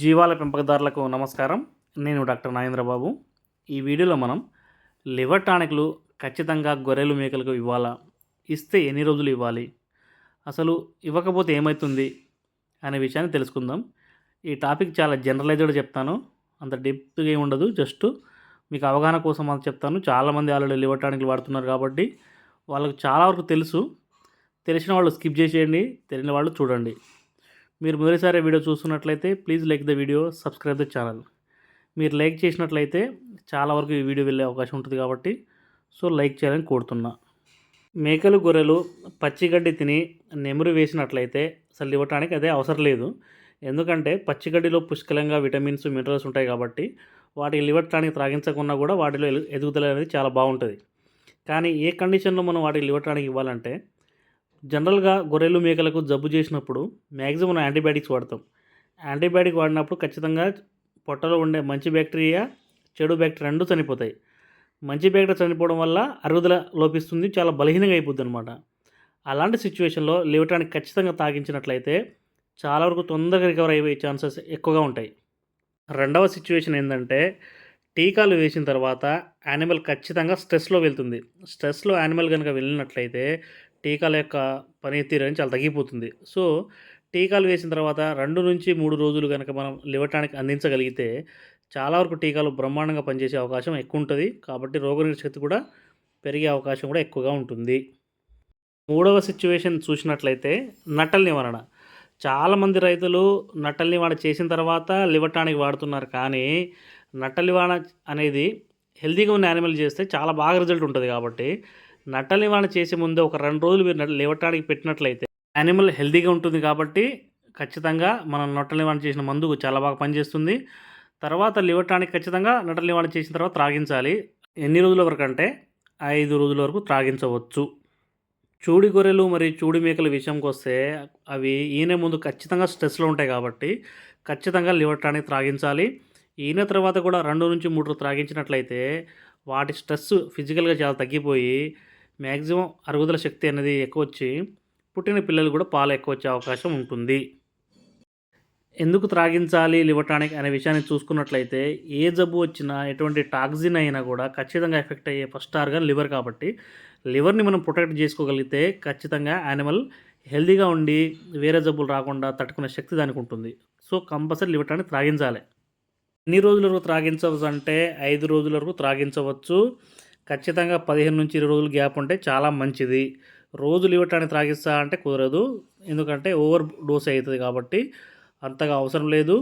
జీవాల పెంపకదారులకు నమస్కారం. నేను డాక్టర్ నాగేంద్రబాబు. ఈ వీడియోలో మనం లివర్ టానిక్లు ఖచ్చితంగా గొర్రెలు మేకలకు ఇవ్వాలా? ఇస్తే ఎన్ని రోజులు ఇవ్వాలి? అసలు ఇవ్వకపోతే ఏమవుతుంది అనే విషయాన్ని తెలుసుకుందాం. ఈ టాపిక్ చాలా జనరలైజ్డ్ చెప్తాను. అంత డెప్త్గా ఏమి ఉండదు. జస్ట్ మీకు అవగాహన కోసం అది చెప్తాను. చాలామంది ఆల్రెడీ లివర్ టానిక్లు వాడుతున్నారు కాబట్టి వాళ్ళకు చాలా వరకు తెలుసు. తెలిసిన వాళ్ళు స్కిప్ చేసేయండి. తెలియని వాళ్ళు చూడండి. మీరు మొదటిసారి వీడియో చూస్తున్నట్లయితే please like the video subscribe the channel మీరు లైక్ చేసినట్లయితే చాలా వరకు ఈ వీడియో వెళ్ళే అవకాశం ఉంటుంది కాబట్టి సో లైక్ చేయాలని కోరుతున్నా. మేకలు గొర్రెలు పచ్చిగడ్డి తిని నెమురు వేసినట్లయితే అసలు ఇవ్వటానికి అదే అవసరం లేదు. ఎందుకంటే పచ్చిగడ్డిలో పుష్కలంగా విటమిన్స్ మినరల్స్ ఉంటాయి కాబట్టి వాటి లివర్ త్రాగించకుండా కూడా వాటిలో ఎదుగుదల అనేది చాలా బాగుంటుంది. కానీ ఏ కండిషన్లో మనం వాటికి లివర్ ఇవ్వాలంటే జనరల్గా గొర్రెలు మేకలకు జబ్బు చేసినప్పుడు మ్యాక్సిమం యాంటీబయాటిక్స్ వాడతాం. యాంటీబయాటిక్ వాడినప్పుడు ఖచ్చితంగా పొట్టలో ఉండే మంచి బ్యాక్టీరియా చెడు బ్యాక్టీరియా రెండు చనిపోతాయి. మంచి బ్యాక్టీరియా చనిపోవడం వల్ల అరుగుదల లోపిస్తుంది చాలా బలహీనంగా అయిపోద్ది అనమాట అలాంటి సిచ్యువేషన్లో లివటానికి ఖచ్చితంగా తాగించినట్లయితే చాలా వరకు తొందరగా రికవర్ అయ్యే ఛాన్సెస్ ఎక్కువగా ఉంటాయి. రెండవ సిచ్యువేషన్ ఏంటంటే టీకాలు వేసిన తర్వాత యానిమల్ ఖచ్చితంగా స్ట్రెస్లో వెళ్తుంది. స్ట్రెస్లో యానిమల్ కనుక వెళ్ళినట్లయితే టీకాల యొక్క పనితీరు అనేది చాలా తగ్గిపోతుంది. సో టీకాలు వేసిన తర్వాత రెండు నుంచి మూడు రోజులు కనుక మనం లివటానికి అందించగలిగితే చాలా వరకు టీకాలు బ్రహ్మాండంగా పనిచేసే అవకాశం ఎక్కువ ఉంటుంది కాబట్టి రోగనిరోధక శక్తి కూడా పెరిగే అవకాశం కూడా ఎక్కువగా ఉంటుంది. మూడవ సిచ్యువేషన్ చూసినట్లయితే నట్టల నివారణ. చాలామంది రైతులు నట్టల నివారణ చేసిన తర్వాత లివటానికి వాడుతున్నారు. కానీ నటల నివారణ అనేది హెల్తీగా ఉన్న యానిమల్ చేస్తే చాలా బాగా రిజల్ట్ ఉంటుంది కాబట్టి నట్ట నివారణ చేసే ముందే ఒక రెండు రోజులు మీరు లేవటానికి పెట్టినట్లయితే యానిమల్ హెల్దీగా ఉంటుంది కాబట్టి ఖచ్చితంగా మనం నొట్ట నివారణ చేసిన మందు చాలా బాగా పనిచేస్తుంది. తర్వాత లివటానికి ఖచ్చితంగా నటల నివారణ చేసిన తర్వాత త్రాగించాలి. ఎన్ని రోజుల వరకు అంటే ఐదు రోజుల వరకు త్రాగించవచ్చు. చూడి గొర్రెలు మరియు చూడి మేకల విషయంకి వస్తే అవి ఈయన ముందు ఖచ్చితంగా స్ట్రెస్లో ఉంటాయి కాబట్టి ఖచ్చితంగా లివటానికి త్రాగించాలి. ఈయన తర్వాత కూడా రెండు నుంచి మూడు రోజులు త్రాగించినట్లయితే వాటి స్ట్రెస్ ఫిజికల్గా చాలా తగ్గిపోయి మ్యాక్సిమం అరుగుదల శక్తి అనేది ఎక్కువ వచ్చి పుట్టిన పిల్లలు కూడా పాలు ఎక్కువ వచ్చే అవకాశం ఉంటుంది. ఎందుకు త్రాగించాలి లివర్ టానిక్ అనే విషయాన్ని చూసుకున్నట్లయితే ఏ జబ్బు వచ్చినా ఎటువంటి టాక్సిన్ అయినా కూడా ఖచ్చితంగా ఎఫెక్ట్ అయ్యే ఫస్ట్ ఆర్గన్ లివర్ కాబట్టి లివర్ని మనం ప్రొటెక్ట్ చేసుకోగలిగితే ఖచ్చితంగా యానిమల్ హెల్దీగా ఉండి వేరే జబ్బులు రాకుండా తట్టుకునే శక్తి దానికి ఉంటుంది. సో కంపల్సరీ లివర్ టానిక్ త్రాగించాలి. ఎన్ని రోజుల వరకు త్రాగించవచ్చు అంటే ఐదు రోజుల వరకు త్రాగించవచ్చు. ఖచ్చితంగా పదిహేను నుంచి ఇరవై రోజులు గ్యాప్ ఉంటే చాలా మంచిది. రోజు ఇవ్వటానికి త్రాగిస్తా అంటే కుదరదు. ఎందుకంటే ఓవర్ డోస్ అవుతుంది కాబట్టి అంతగా అవసరం లేదు.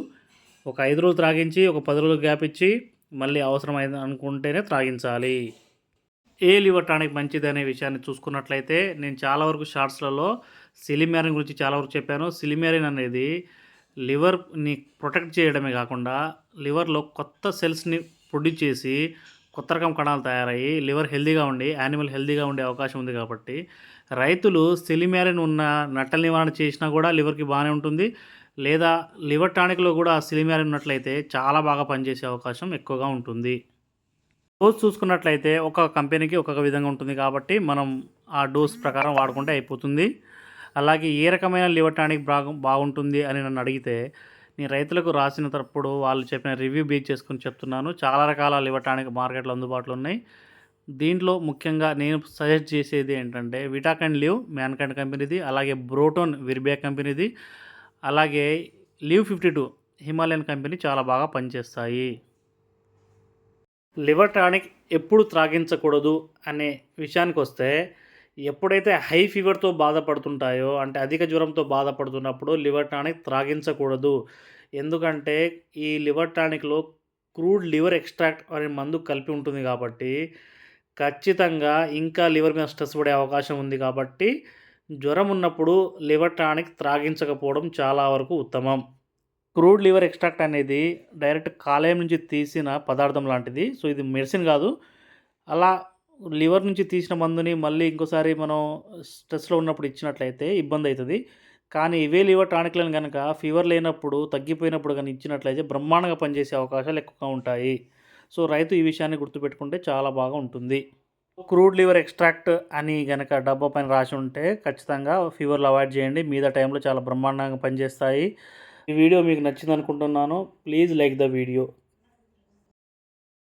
ఒక ఐదు రోజులు త్రాగించి ఒక పది రోజులు గ్యాప్ ఇచ్చి మళ్ళీ అవసరమైంది అనుకుంటేనే త్రాగించాలి. ఏ లివర్ టానిక్ మంచిది అనే విషయాన్ని చూసుకున్నట్లయితే నేను చాలా వరకు షార్ట్స్లలో సిలిమ్యారిన్ గురించి చాలా వరకు చెప్పాను. సిలిమ్యారిన్ అనేది లివర్ని ప్రొటెక్ట్ చేయడమే కాకుండా లివర్లో కొత్త సెల్స్ని ప్రొడ్యూస్ చేసి కొత్త రకం కణాలు తయారయ్యి లివర్ హెల్దీగా ఉండి యానిమల్ హెల్దీగా ఉండే అవకాశం ఉంది కాబట్టి రైతులు సిలిమ్యారిన్ ఉన్న నట్టల నివారణ చేసినా కూడా లివర్కి బాగానే ఉంటుంది. లేదా లివర్ టానిక్లో కూడా సిలిమ్యారిన్ ఉన్నట్లయితే చాలా బాగా పనిచేసే అవకాశం ఎక్కువగా ఉంటుంది. డోస్ చూసుకున్నట్లయితే ఒక్కొక్క కంపెనీకి ఒక్కొక్క విధంగా ఉంటుంది కాబట్టి మనం ఆ డోస్ ప్రకారం వాడుకుంటే అయిపోతుంది. అలాగే ఏ రకమైన లివర్ టానిక్ బాగా బాగుంటుంది అని నన్ను అడిగితే నేను రైతులకు రాసిన తప్పుడు వాళ్ళు చెప్పిన రివ్యూ బేస్ చేసుకుని చెప్తున్నాను. చాలా రకాల ఇవ్వటానికి మార్కెట్లో అందుబాటులో ఉన్నాయి. దీంట్లో ముఖ్యంగా నేను సజెస్ట్ చేసేది ఏంటంటే విటాకండ్ లివ్ మ్యాన్కండ్ కంపెనీది అలాగే బ్రోటోన్ విర్బియా కంపెనీది అలాగే Liv fifty two Himalayan company చాలా బాగా పనిచేస్తాయి. లివర్ టానిక్ ఎప్పుడు త్రాగించకూడదు అనే విషయానికి వస్తే ఎప్పుడైతే హై ఫీవర్తో బాధపడుతుంటాయో అంటే అధిక జ్వరంతో బాధపడుతున్నప్పుడు లివర్ టానిక్ త్రాగించకూడదు. ఎందుకంటే ఈ లివర్ టానిక్లో క్రూడ్ లివర్ ఎక్స్ట్రాక్ట్ అనే మందు కలిపి ఉంటుంది కాబట్టి ఖచ్చితంగా ఇంకా లివర్ మీద స్ట్రెస్ పడే అవకాశం ఉంది కాబట్టి జ్వరం ఉన్నప్పుడు లివర్ టానిక్ త్రాగించకపోవడం చాలా వరకు ఉత్తమం. క్రూడ్ లివర్ ఎక్స్ట్రాక్ట్ అనేది డైరెక్ట్ కాలేయం నుంచి తీసిన పదార్థం లాంటిది. సో ఇది మెడిసిన్ కాదు. అలా లివర్ నుంచి తీసిన మందుని మళ్ళీ ఇంకోసారి మనం స్ట్రెస్లో ఉన్నప్పుడు ఇచ్చినట్లయితే ఇబ్బంది అవుతుంది కానీ ఇవే లివర్ టానిక్లను కనుక ఫీవర్ లేనప్పుడు తగ్గిపోయినప్పుడు కానీ ఇచ్చినట్లయితే బ్రహ్మాండంగా పనిచేసే అవకాశాలు ఎక్కువగా ఉంటాయి. సో రైతు ఈ విషయాన్ని గుర్తుపెట్టుకుంటే చాలా బాగా ఉంటుంది. క్రూడ్ లివర్ ఎక్స్ట్రాక్ట్ అని గనక డబ్బా పైన రాసి ఉంటే ఖచ్చితంగా ఫీవర్లు అవాయిడ్ చేయండి. మీద టైంలో చాలా బ్రహ్మాండంగా పనిచేస్తాయి. ఈ వీడియో మీకు నచ్చింది అనుకుంటున్నాను ప్లీజ్ లైక్ ద వీడియో.